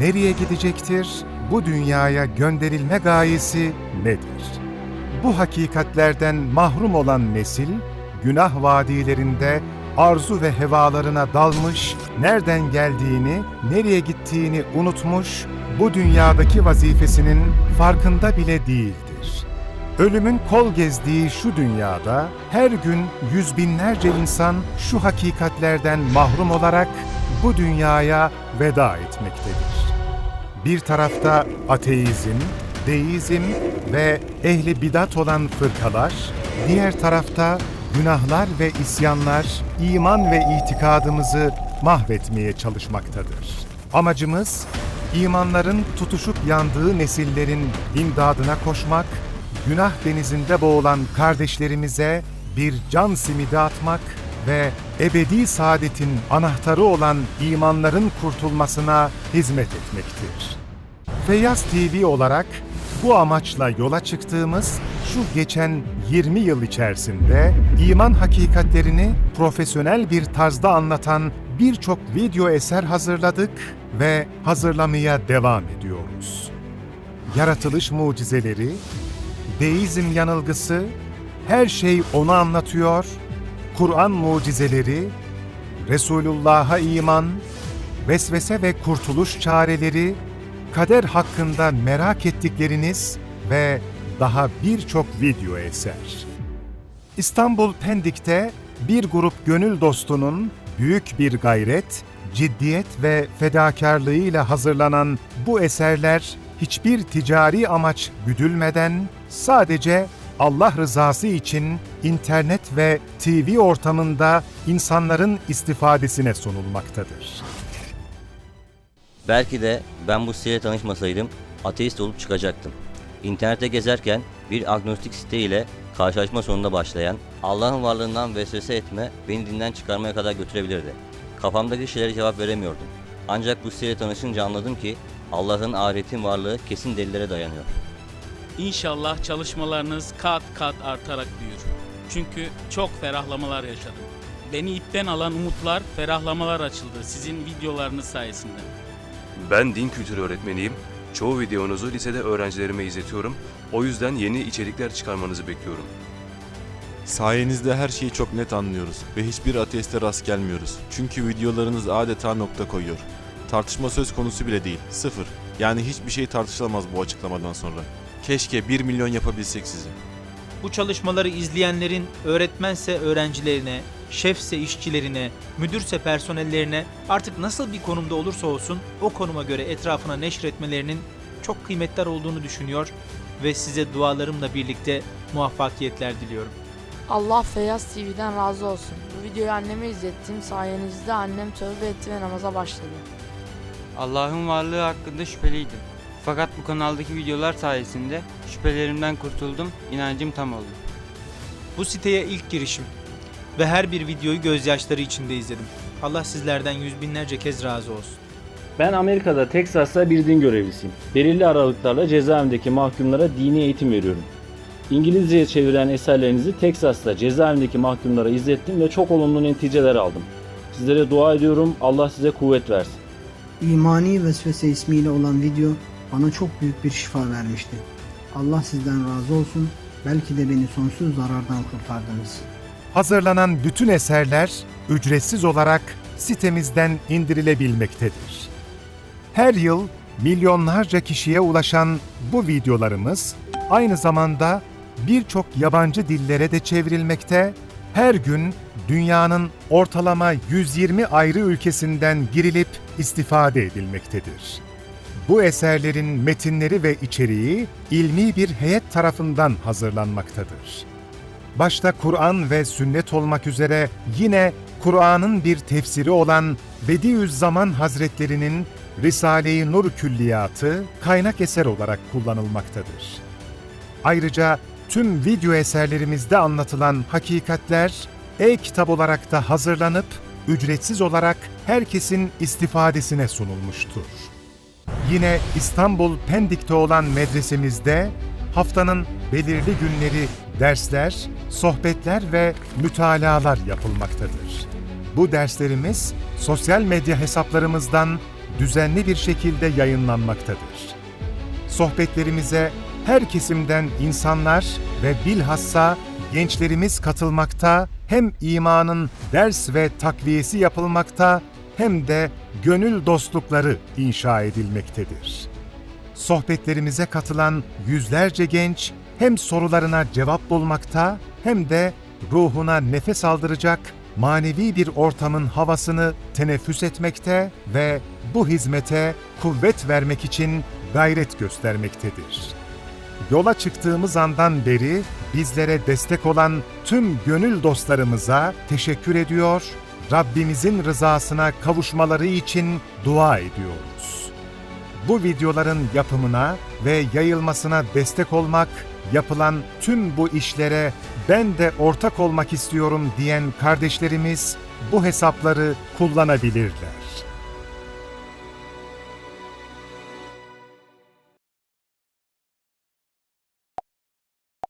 nereye gidecektir? Bu dünyaya gönderilme gayesi nedir? Bu hakikatlerden mahrum olan nesil, günah vadilerinde arzu ve hevalarına dalmış, nereden geldiğini, nereye gittiğini unutmuş, bu dünyadaki vazifesinin farkında bile değildir. Ölümün kol gezdiği şu dünyada her gün yüz binlerce insan şu hakikatlerden mahrum olarak bu dünyaya veda etmektedir. Bir tarafta ateizm, deizm ve ehli bidat olan fırkalar, diğer tarafta günahlar ve isyanlar iman ve itikadımızı mahvetmeye çalışmaktadır. Amacımız imanların tutuşup yandığı nesillerin imdadına koşmak, günah denizinde boğulan kardeşlerimize bir can simidi atmak ve ebedi saadetin anahtarı olan imanların kurtulmasına hizmet etmektir. Feyyaz TV olarak bu amaçla yola çıktığımız şu geçen 20 yıl içerisinde iman hakikatlerini profesyonel bir tarzda anlatan birçok video eser hazırladık ve hazırlamaya devam ediyoruz. Yaratılış mucizeleri, deizm yanılgısı, her şey onu anlatıyor, Kur'an mucizeleri, Resulullah'a iman, vesvese ve kurtuluş çareleri, kader hakkında merak ettikleriniz ve daha birçok video eser. İstanbul Pendik'te bir grup gönül dostunun büyük bir gayret, ciddiyet ve fedakarlığıyla hazırlanan bu eserler hiçbir ticari amaç güdülmeden sadece Allah rızası için internet ve TV ortamında insanların istifadesine sunulmaktadır. Belki de ben bu siteyle tanışmasaydım ateist olup çıkacaktım. İnternette gezerken bir agnostik site ile karşılaşma sonunda başlayan Allah'ın varlığından vesvese etme beni dinden çıkarmaya kadar götürebilirdi. Kafamdaki şeylere cevap veremiyordum. Ancak bu siteyle tanışınca anladım ki Allah'ın ahiretin varlığı kesin delillere dayanıyor. İnşallah çalışmalarınız kat kat artarak büyür. Çünkü çok ferahlamalar yaşadım. Beni ipten alan umutlar, ferahlamalar açıldı sizin videolarınız sayesinde. Ben din kültürü öğretmeniyim. Çoğu videonuzu lisede öğrencilerime izletiyorum. O yüzden yeni içerikler çıkarmanızı bekliyorum. Sayenizde her şeyi çok net anlıyoruz ve hiçbir ateiste rast gelmiyoruz. Çünkü videolarınız adeta nokta koyuyor. Tartışma söz konusu bile değil, sıfır. Yani hiçbir şey tartışılamaz bu açıklamadan sonra. Keşke 1 milyon yapabilsek sizi. Bu çalışmaları izleyenlerin öğretmense öğrencilerine, şefse işçilerine, müdürse personellerine artık nasıl bir konumda olursa olsun o konuma göre etrafına neşretmelerinin çok kıymetli olduğunu düşünüyor ve size dualarımla birlikte muvaffakiyetler diliyorum. Allah Feyyaz TV'den razı olsun. Bu videoyu anneme izlettim. Sayenizde annem tövbe etti ve namaza başladı. Allah'ın varlığı hakkında şüpheliydim. Fakat bu kanaldaki videolar sayesinde şüphelerimden kurtuldum, inancım tam oldu. Bu siteye ilk girişim ve her bir videoyu gözyaşları içinde izledim. Allah sizlerden yüz binlerce kez razı olsun. Ben Amerika'da Teksas'ta bir din görevlisiyim. Belirli aralıklarla cezaevindeki mahkumlara dini eğitim veriyorum. İngilizceye çevrilen eserlerinizi Teksas'ta cezaevindeki mahkumlara izlettim ve çok olumlu neticeler aldım. Sizlere dua ediyorum. Allah size kuvvet versin. İmani Vesvese ismiyle olan video bana çok büyük bir şifa vermişti. Allah sizden razı olsun. Belki de beni sonsuz zarardan kurtardınız. Hazırlanan bütün eserler ücretsiz olarak sitemizden indirilebilmektedir. Her yıl milyonlarca kişiye ulaşan bu videolarımız aynı zamanda birçok yabancı dillere de çevrilmekte, her gün dünyanın ortalama 120 ayrı ülkesinden girilip istifade edilmektedir. Bu eserlerin metinleri ve içeriği ilmi bir heyet tarafından hazırlanmaktadır başta Kur'an ve sünnet olmak üzere yine Kur'an'ın bir tefsiri olan Bediüzzaman Hazretlerinin Risale-i Nur Külliyatı kaynak eser olarak kullanılmaktadır. Ayrıca tüm video eserlerimizde anlatılan hakikatler e-kitap olarak da hazırlanıp ücretsiz olarak herkesin istifadesine sunulmuştur. Yine İstanbul Pendik'te olan medresemizde haftanın belirli günleri dersler, sohbetler ve mütalalar yapılmaktadır. Bu derslerimiz sosyal medya hesaplarımızdan düzenli bir şekilde yayınlanmaktadır. Sohbetlerimize her kesimden insanlar ve bilhassa gençlerimiz katılmakta, hem imanın ders ve takviyesi yapılmakta hem de gönül dostlukları inşa edilmektedir. Sohbetlerimize katılan yüzlerce genç hem sorularına cevap bulmakta hem de ruhuna nefes aldıracak manevi bir ortamın havasını teneffüs etmekte ve bu hizmete kuvvet vermek için gayret göstermektedir. Yola çıktığımız andan beri bizlere destek olan tüm gönül dostlarımıza teşekkür ediyor, Rabbimizin rızasına kavuşmaları için dua ediyoruz. Bu videoların yapımına ve yayılmasına destek olmak, yapılan tüm bu işlere ben de ortak olmak istiyorum diyen kardeşlerimiz bu hesapları kullanabilirler.